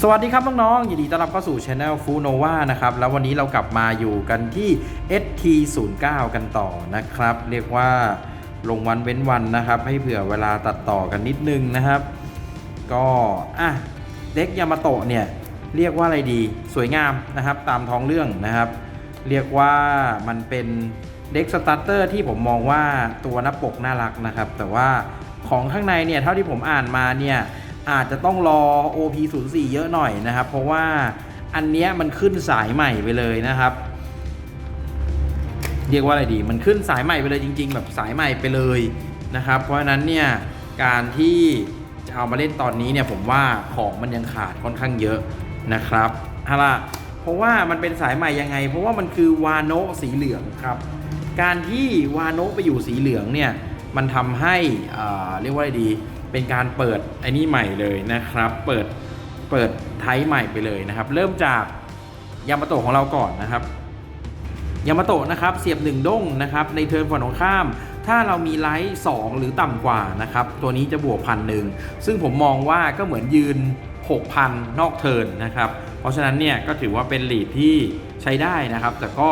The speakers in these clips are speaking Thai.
สวัสดีครับน้องๆ ยินดีต้อนรับเข้าสู่ช anel f u n o v a นะครับ แล้ววันนี้เรากลับมาอยู่กันที่ ST09 กันต่อนะครับ เรียกว่าลงวันเว้นวันนะครับ ให้เผื่อเวลาตัดต่อกันนิดนึงนะครับ ก็อะเด็กยามาโตะเนี่ยเรียกว่าอะไรดีสวยงามนะครับ ตามท้องเรื่องนะครับ เรียกว่ามันเป็นเด็กสตาร์เตอร์ที่ผมมองว่าตัวหน้าปกน่ารักนะครับ แต่ว่าของข้างในเนี่ยเท่าที่ผมอ่านมาเนี่ย อาจจะต้องรอ OP04 เยอะหน่อยนะครับ เพราะว่าอันเนี้ยมันขึ้นสายใหม่ไปเลยนะครับ เรียกว่าอะไรดี มันขึ้นสายใหม่ไปเลยจริง ๆ แบบสายใหม่ไปเลยนะครับ เพราะฉะนั้นเนี่ยการที่จะเอามาเล่นตอนนี้เนี่ยผมว่าของมันยังขาดค่อนข้างเยอะนะครับเอาล่ะเพราะว่ามันเป็นสายใหม่ยังไง เพราะว่ามันคือวาโนสีเหลืองครับ การที่วาโนไปอยู่สีเหลืองเนี่ยมันทำให้อ่าเรียกว่าอะไรดี เป็นการเปิดไอ้นี่ใหม่เลยนะครับ เปิดเปิดไทป์ใหม่ไปเลยนะครับ เริ่มจากยามาโตะของเราก่อนนะครับยามาโตะนะครับเสียบ1ด้งนะครับในเทิร์นฝั่งตรงข้าม ถ้าเรามีไลท์2หรือต่ำกว่านะครับตัวนี้จะบวกพันหนึ่งซึ่งผมมองว่าก็เหมือนยืน 6,000 นอกเทิร์นนะครับ เพราะฉะนั้นเนี่ยก็ถือว่าเป็นลีดที่ใช้ได้นะครับ แต่ก็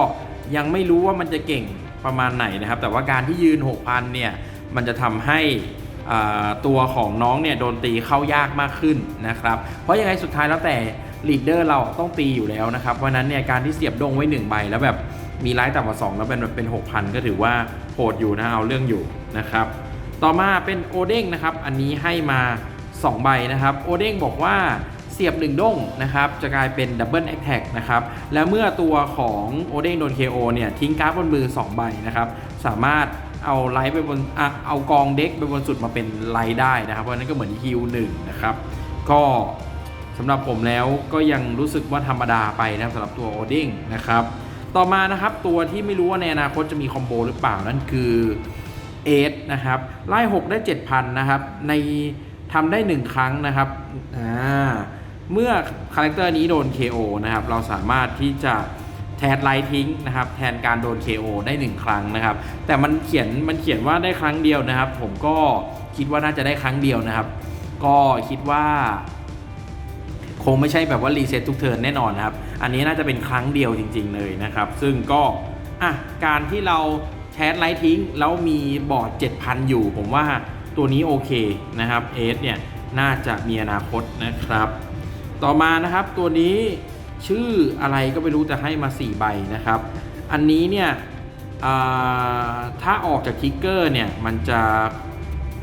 ยังไม่รู้ว่ามันจะเก่งประมาณไหนนะครับ แต่ว่าการที่ยืน 6,000 เนี่ยมันจะทำให้ ตัวของน้องเนี่ยโดนตีเข้ายากมากขึ้นนะครับ เพราะยังไงสุดท้ายแล้วแต่ลีดเดอร์เราต้องตีอยู่แล้วนะครับ เพราะนั้นเนี่ยการที่เสียบดงไว้ 1 ใบแล้วแบบมีไลท์ต่ำกว่า 2 แล้วเป็นแบบเป็น 6,000 ก็ถือว่าโหดอยู่นะเอาเรื่องอยู่นะครับ ต่อมาเป็นโอเด้งนะครับ อันนี้ให้มา 2 ใบนะครับ โอเด้งบอกว่าเสียบ1ด้งนะครับ จะกลายเป็นดับเบิลแอคแท็กนะครับ และเมื่อตัวของโอเด้งโดน KO เนี่ยทิ้งการ์ดบนมือ 2 ใบนะครับ สามารถ เอาไลท์ไปบนอเอากองเด็กไปบนสุดมาเป็นไลท์ได้นะครับ เพราะนั้นก็เหมือนฮิลหนึ่งนะครับ ก็สำหรับผมแล้วก็ยังรู้สึกว่าธรรมดาไปนะสำหรับตัวโอเด้งนะครับ ต่อมานะครับตัวที่ไม่รู้ว่าในอนาคตจะมีคอมโบหรือเปล่านั่นคือเอสนะครับไล่6ได้ 7,000 นะครับ ในทำได้ 1 ครั้งนะครับอ่าเมื่อคาแรคเตอร์นี้โดน KO นะครับ เราสามารถที่จะ แทนไลท์ทิ้งนะครับแทนการโดน KO ได้ 1 ครั้งนะครับ แต่มันเขียนมันเขียนว่าได้ครั้งเดียวนะครับ ผมก็คิดว่าน่าจะได้ครั้งเดียวนะครับ ก็คิดว่า คงไม่ใช่แบบว่ารีเซ็ตทุกเทิร์นแน่นอนนะครับ อันนี้น่าจะเป็นครั้งเดียวจริง ๆ เลยนะครับ ซึ่งก็อะการที่เราแชทไลท์ทิ้งแล้วมีบอร์ด 7,000 อยู่ ผมว่าตัวนี้โอเคนะครับเอสเนี่ยน่าจะมีอนาคตนะครับ ต่อมานะครับตัวนี้ ชื่ออะไรก็ไม่รู้แต่ให้มา 4 ใบนะครับ อันนี้เนี่ยถ้าออกจากทิกเกอร์เนี่ยมันจะ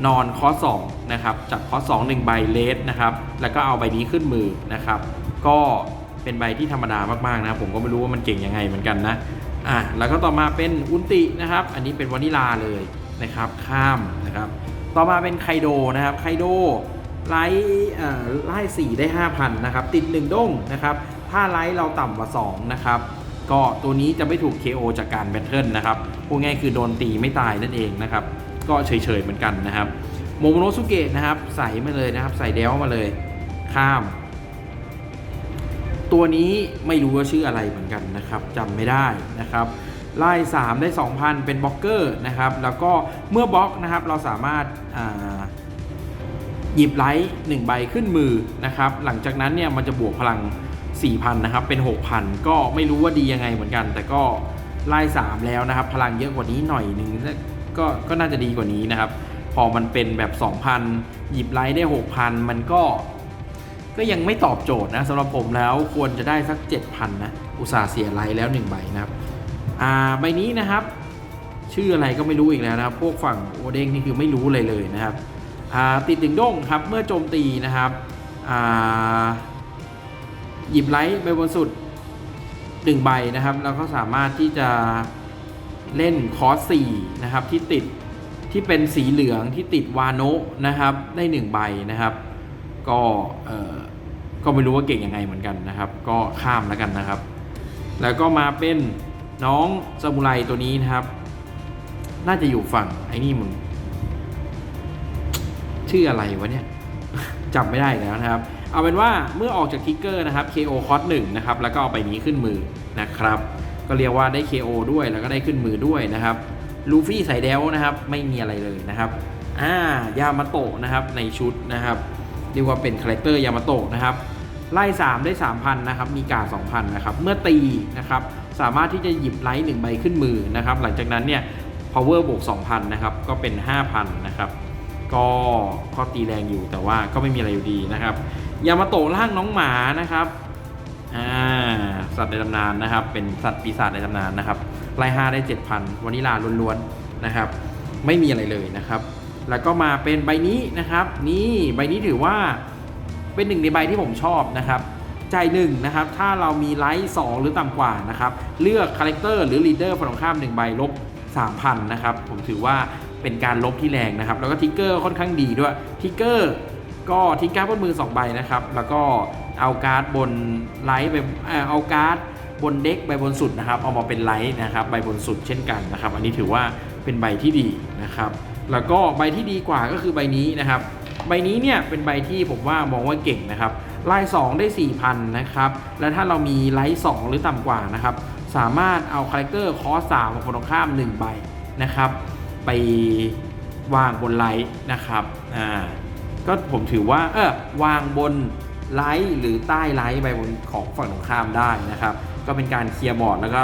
นอนคอสองนะครับจับคอสองหนึ่งใบเลสนะครับแล้วก็เอาใบนี้ขึ้นมือนะครับ ก็เป็นใบที่ธรรมดามากๆนะผมก็ไม่รู้ว่ามันเก่งยังไงเหมือนกันนะอะแล้วก็ต่อมาเป็นอุนตินะครับ อันนี้เป็นวานิลาเลยนะครับข้ามนะครับ ต่อมาเป็นไคโดนะครับไคโดไล่ไล่4ได้ 5,000นะครับติด 1ด้งนะครับ ถ้าไลท์เราต่ำกว่า 2 นะครับ ก็ตัวนี้จะไม่ถูก KO จากการแบทเทิลนะครับพูดง่ายคือโดนตีไม่ตายนั่นเองนะครับ ก็เฉยๆเหมือนกันนะครับโมโมโนสุเกะนะครับ ใส่มาเลยนะครับ ใส่เดลมาเลยข้าม ตัวนี้ไม่รู้ว่าชื่ออะไรเหมือนกันนะครับจำไม่ได้นะครับไล่3ได้ 2,000 เป็นบล็อกเกอร์นะครับ แล้วก็เมื่อบล็อกนะครับเราสามารถอ่าหยิบไลท์1ใบขึ้นมือนะครับ หลังจากนั้นเนี่ยมันจะบวกพลัง 4,000 นะครับ เป็น 6,000 ก็ไม่รู้ว่าดียังไงเหมือนกัน แต่ก็ไล่3แล้วนะครับ พลังเยอะกว่านี้หน่อยนึงก็ก็น่าจะดีกว่านี้นะครับ พอมันเป็นแบบ 2,000 หยิบไลท์ได้ 6,000 มันก็ก็ยังไม่ตอบโจทย์นะสำหรับผมแล้วควรจะได้สัก 7,000 นะ อุตส่าห์เสียไลท์แล้ว1ใบนะครับ อ่าใบนี้นะครับ ชื่ออะไรก็ไม่รู้อีกแล้วนะครับ พวกฝั่งโอเด้งนี่คือไม่รู้เลยเลยนะครับ อ่าติดถึงด้งครับเมื่อโจมตีนะครับ อ่า หยิบไลท์ไปบนสุดหนึ่งใบนะครับ แล้วก็สามารถที่จะเล่นคอร์สสี่นะครับที่ติดที่เป็นสีเหลืองที่ติดวาโนะนะครับ ได้หนึ่งใบนะครับ ก็เออก็ไม่รู้ว่าเก่งยังไงเหมือนกันนะครับ ก็ข้ามแล้วกันนะครับ แล้วก็มาเป็นน้องซามูไรตัวนี้นะครับ น่าจะอยู่ฝั่งไอ้นี่มึงชื่ออะไรวะเนี่ยจำไม่ได้แล้วนะครับ เอาเป็นว่าเมื่อออกจากทิกเกอร์นะครับ KO คอสหนึ่งนะครับแล้วก็เอาไปนี้ขึ้นมือนะครับก็เรียกว่าได้ KO ด้วยแล้วก็ได้ขึ้นมือด้วยนะครับลูฟี่ใส่เดลนะครับไม่มีอะไรเลยนะครับอ่ายามาโตะนะครับในชุดนะครับเรียกว่าเป็นคาแรคเตอร์ยามาโตะนะครับไล่ 3 ได้ 3,000นะครับมีการ2,000นะครับเมื่อตีนะครับสามารถที่จะหยิบไลท์1ใบขึ้นมือนะครับหลังจากนั้นเนี่ย power บวก2,000นะครับก็เป็น 5,000นะครับก็ก็ตีแรงอยู่แต่ว่าก็ไม่มีอะไรอยู่ดีนะครับ ยามาโตะร่างน้องหมานะครับอ่าสัตว์ในตำนานนะครับ เป็นสัตว์ปีศาจในตำนานนะครับไล่5ได้7,000วานิลาล้วนๆนะครับ ไม่มีอะไรเลยนะครับ แล้วก็มาเป็นใบนี้นะครับ นี่ใบนี้ถือว่าเป็นหนึ่งในใบที่ผมชอบนะครับใจหนึ่งนะครับ ถ้าเรามีไลท์สองหรือต่ำกว่านะครับ เลือกคาแรคเตอร์หรือลีดเดอร์ฝั่งตรงข้ามหนึ่งใบลบ3,000นะครับ ผมถือว่าเป็นการลบที่แรงนะครับ แล้วก็ทิกเกอร์ค่อนข้างดีด้วยทิกเกอร์ ก็ทิ้งการ์ดบนมือ2ใบนะครับ แล้วก็เอาการ์ดบนไลท์ไปเอาการ์ดบนเด็กใบบนสุดนะครับ เอามาเป็นไลท์นะครับใบบนสุดเช่นกันนะครับ อันนี้ถือว่าเป็นใบที่ดีนะครับ แล้วก็ใบที่ดีกว่าก็คือใบนี้นะครับ ใบนี้เนี่ยเป็นใบที่ผมว่ามองว่าเก่งนะครับไล่2ได้ 4,000 นะครับ และถ้าเรามีไลท์2หรือต่ำกว่านะครับ สามารถเอาคาแรคเตอร์คอส3ของคนตรงข้าม 1 ใบนะครับ ไปวางบนไลท์นะครับ อ่า ก็ผมถือว่าเออวางบนไลท์หรือใต้ไลท์ใบบนของฝั่งตรงข้ามได้นะครับ ก็เป็นการเคลียร์บอร์ดแล้วก็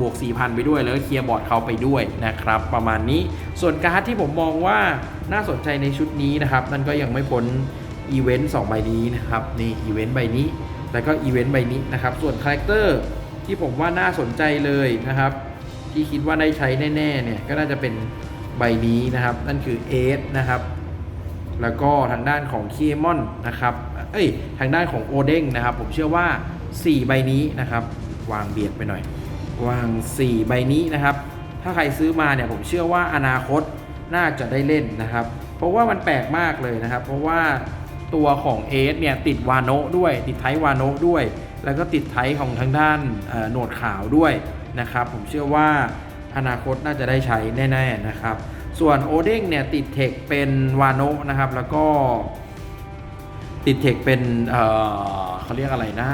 บวก 4,000 ไปด้วย แล้วก็เคลียร์บอร์ดเขาไปด้วยนะครับ ประมาณนี้ส่วนการ์ดที่ผมมองว่าน่าสนใจในชุดนี้นะครับนั่นก็ยังไม่พ้นอีเวนต์2ใบนี้นะครับนี่อีเวนต์ใบนี้ แล้วก็อีเวนต์ใบนี้นะครับ ส่วนคาแรคเตอร์ที่ผมว่าน่าสนใจเลยนะครับ ที่คิดว่าได้ใช้แน่ๆเนี่ยก็น่าจะเป็นใบนี้นะครับ นั่นคือเอสนะครับ แล้วก็ทางด้านของคีมอนนะครับเอ้ยทางด้านของโอเด้งนะครับ ผมเชื่อว่า 4 ใบนี้นะครับ วางเบียดไปหน่อย วาง 4 ใบนี้นะครับ ถ้าใครซื้อมาเนี่ยผมเชื่อว่าอนาคตน่าจะได้เล่นนะครับ เพราะว่ามันแปลกมากเลยนะครับ เพราะว่าตัวของเอสเนี่ยติดวาโนด้วย ติดไทวาโนด้วย แล้วก็ติดไทของทางด้านโหนดขาวด้วยนะครับ ผมเชื่อว่าอนาคตน่าจะได้ใช้แน่ ๆนะครับ ส่วนโอเด้งเนี่ยติดเทคเป็นวาโนะนะครับ แล้วก็ติดเทคเป็นเเขาเรียกอะไรนะ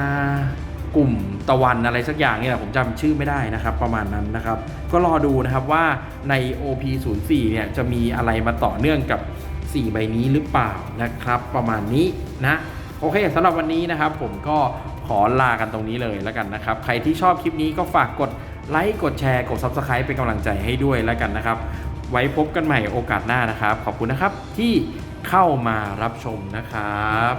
กลุ่มตะวันอะไรสักอย่างเนี่ยผมจำชื่อไม่ได้นะครับ ประมาณนั้นนะครับ ก็รอดูนะครับว่าใน OP04 เนี่ยจะมีอะไรมาต่อเนื่องกับ 4 ใบนี้หรือเปล่านะครับ ประมาณนี้นะโอเคสำหรับวันนี้นะครับ ผมก็ขอลากันตรงนี้เลยแล้วกันนะครับ ใครที่ชอบคลิปนี้ก็ฝากกดไลค์กดแชร์กด Subscribe เป็นกำลังใจให้ด้วยแล้วกันนะครับ ไว้พบกันใหม่โอกาสหน้านะครับ ขอบคุณนะครับที่เข้ามารับชมนะครับ